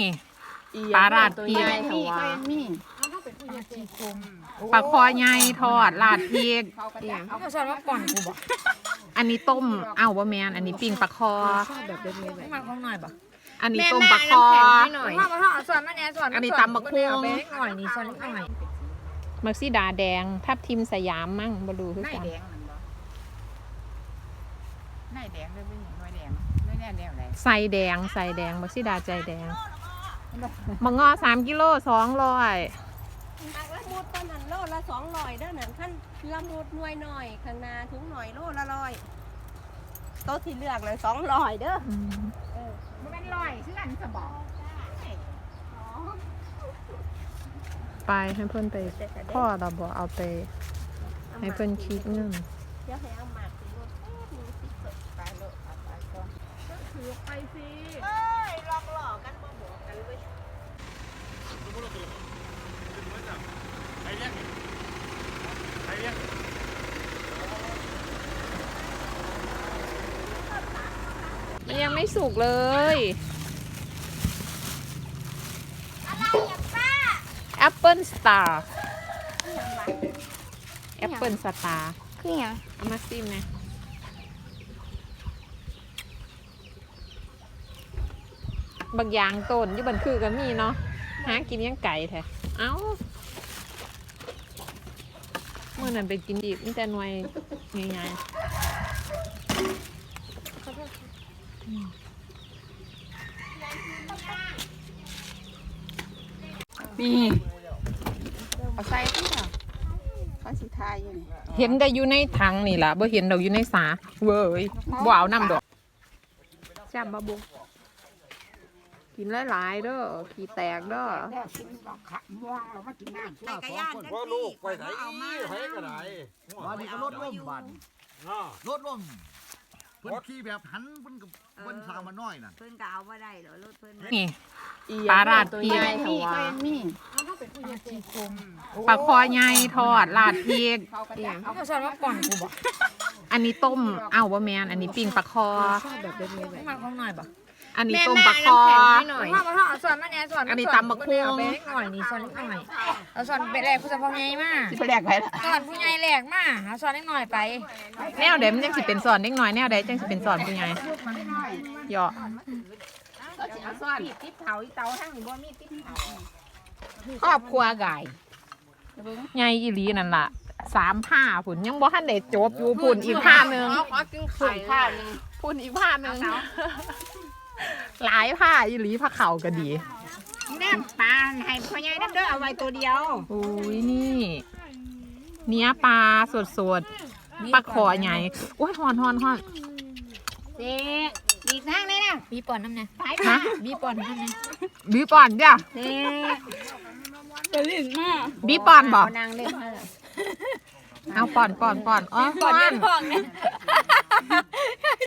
นี่ปลาราดพริกมีก็ยังมีปลาคอใหญ่ทอดราดพริกเขาสอนว่าก่อนกูบอกอันนี้ต้มเอ้าบ่แมนอันนี้ปิ้งปลาคอแบบเดิมเลยมาของหน่อยบ่อันนี้ต้มปลาคอหน่อยพ่อมาพ่อสอนมาแน่สอนอันนี้ตำบักหุ่งเอาไปเล็กหน่อยนี่สอนเล็กหน่อยมักซิดาแดงทับทิมสยามมั่งบ่รู้คือนายกันแดงมันบ่นายแดงเลยเป็นหยังน้อยแดงน้อยแดงแดงอะไรใส่แดงใส่แดงมักซิดาใจแดง มะงอสามกิโลสองร้อยอักละมุดตอนนั้นโลละสองร้อยเด้อนั่นขั้นละมุดหน่วยหน่อยข้างหน้าถุงหน่อยโลละร้อยโต๊ะที่เลือกเลยสองร้อยเด้ออืมเออมันเป็นลอยชื่ออันสบอกไปให้เพิ่นไปพ่อเราบอกเอาไป ให้เพิ่นคิดเงินเดี๋ยวให้เอาหมากสิรถแป๊บนึงสิเปิดไปโลดเอาไปก่อนถือไปสิเอ้ยลอกหลอกกันบ่บอกกันเลย มันยังไม่สุกเลย อะไรอย่าป้าแอปเปิลสตาร์แอปเปิลสตาร์คือหยังเอามาซิมนะบางอย่างต้นอยู่บันคือก็มีเนาะ หากินยังไก่แท้เอ้าเมื่อนั้นไปกินอีกมีแต่หน่วยใหญ่ๆนี่เอาใส่ที่เหรอเขาสิทายอยู่นี่เห็นแต่อยู่ในถังนี่ล่ะบ่เห็นดอกอยู่ในสาเว้ยบ่เอาน้ำดอกจ้าบะบุ กินหลายๆเด้อขี้แตกเด้อแล้วกินดอกขะม่วงเรามากินน้ำชั่วสองคนว่าลูกไปไหนไปก็ได้วันนี้ก็รถล่มบันอ่ารถล่มเพิ่นขี่แบบหันเพิ่นกับเพิ่นสาวมาน้อยน่ะเพิ่นก็เอาบ่ได้เหรอรถเพิ่นนี่ปลาราดพริกมีก็ยังมีปลาคอใหญ่ทอดราดพริกเขาก็จะเอาเขาสอนว่าก่อนกูบอกอันนี้ต้มเอ้าบ่แมนอันนี้ปิ้งปลาคอแบบเดิมเลยมาของหน่อยบ่ อันนี้ต้มปลาคอพ่อมาพ่อสอนมาแน่สอนอันนี้ตำบักหุ่ง เอาไปเล็กหน่อยนี่สอนเล็กหน่อยเอาสอนไปแรกผู้สะพองใหญ่มาสิไปแลกไปละสอนผู้ใหญ่แรกมาเอาสอนเล็กหน่อยไปแนวใดมันยังสิเป็นสอนเด็กน้อยแนวใดจังสิเป็นสอนผู้ใหญ่เหยาะก็สิเอาซ่อนติดเผาอีเตาทั้งนี้บ่มีติดเผาครอบครัวไก่ใหญ่อีหลีนั่นล่ะสามผ้าผุนยังบ่ทันได้จบอยู่ผุนอีกผ้าหนึงขอกินไข่ผ้านึงผุนอีกผ้าหนึง หลายผ้าอีหลีผ้าเข่าก็ดี แนมปลาให้พ่อใหญ่นั่นเด้อเอาไว้ตัวเดียวอุ้ยนี่ เนื้อปลาสดสดๆปลาขอใหญ่โอ้ยหอนหอนหอนเจ๊อีกทางนี้นะบีปอนน้ำเนี่ยสายฮะบีปอนน้ำเนี่ยบีปอนจ้ะเจ๊บีปอนบอกเอานางเล่นมาเลยเอาปอนปอนปอนอ๋อปอนห้องเนี่ย